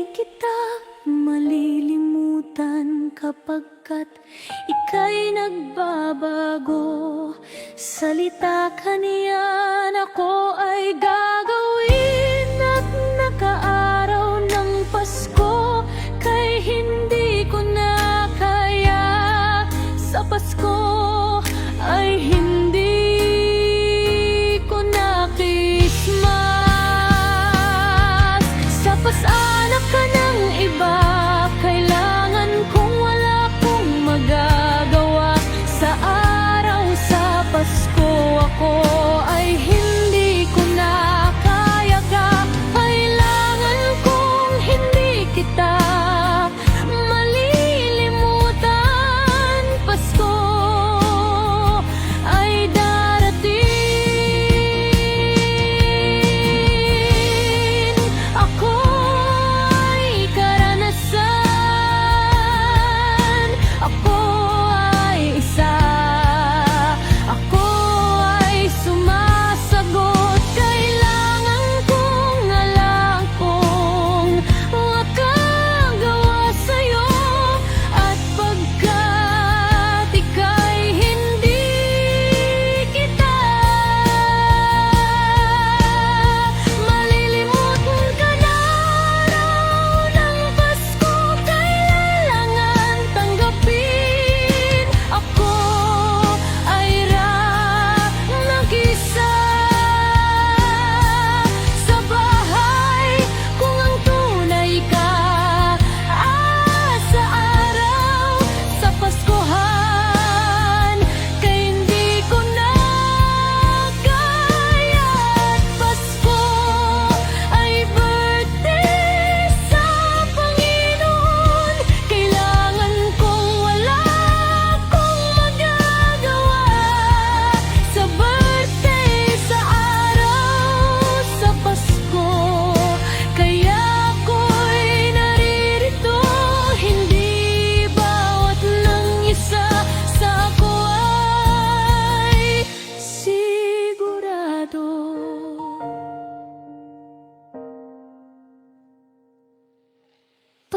Kita malilimutan kapagkat ika'y nagbabago. Salita ka niyan, ako ay gagawin At nakaaraw ng Pasko. Kay hindi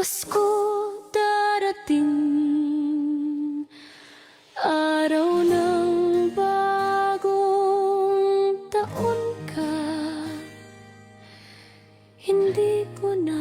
Pasko darating Araw ng bagong taon ka. Hindi ko na